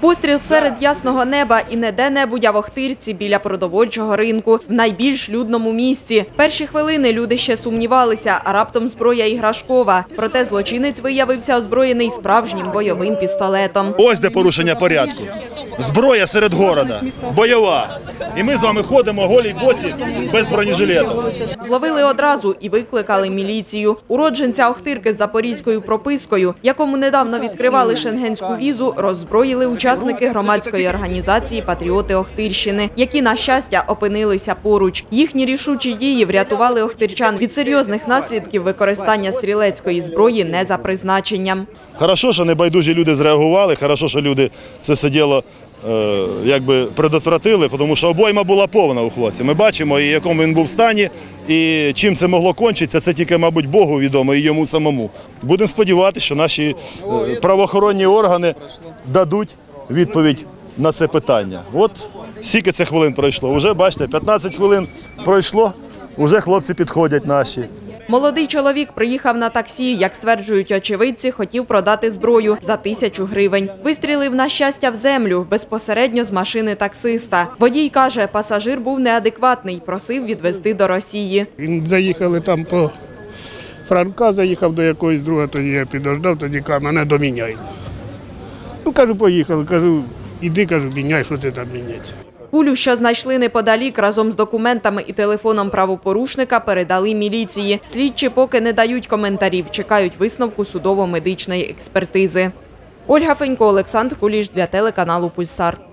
Постріл серед ясного неба і не де-небудь, а в Охтирці біля продовольчого ринку в найбільш людному місці. Перші хвилини люди ще сумнівалися, а раптом зброя іграшкова. Проте злочинець виявився озброєний справжнім бойовим пістолетом. Ось де порушення порядку. Зброя серед города, бойова. І ми з вами ходимо голі босі без бронежилету. Зловили одразу і викликали міліцію. Уродженця Охтирки з запорізькою пропискою, якому недавно відкривали шенгенську візу, роззброїли учасники громадської організації Патріоти Охтирщини, які, на щастя, опинилися поруч. Їхні рішучі дії врятували охтирчан від серйозних наслідків використання стрілецької зброї не за призначенням. Хорошо, що небайдужі люди зреагували, хорошо, що люди це все діло е, якби предотвратили, тому що обойма була повна у хлопця. Ми бачимо, і в якому він був в стані, і чим це могло кончитися, це тільки, мабуть, Богу відомо і йому самому. Будемо сподіватися, що наші е, правоохоронні органи дадуть відповідь на це питання. От скільки це хвилин пройшло. Уже бачите, 15 хвилин пройшло, вже хлопці підходять наші. Молодий чоловік приїхав на таксі, як стверджують очевидці, хотів продати зброю за тисячу гривень. Вистрілив на щастя в землю безпосередньо з машини таксиста. Водій каже, пасажир був неадекватний, просив відвезти до Росії. Він заїхали там по Франка, заїхав до якогось друга, тоді я підождав, тоді каже, мене доміняй. Ну, кажу, поїхали, кажу, іди, кажу, міняй, що ти там міняється. Кулю, що знайшли неподалік, разом з документами і телефоном правопорушника передали міліції. Слідчі поки не дають коментарів, чекають висновку судово-медичної експертизи. Ольга Фенько, Олександр Куліш для телеканалу Пульсар.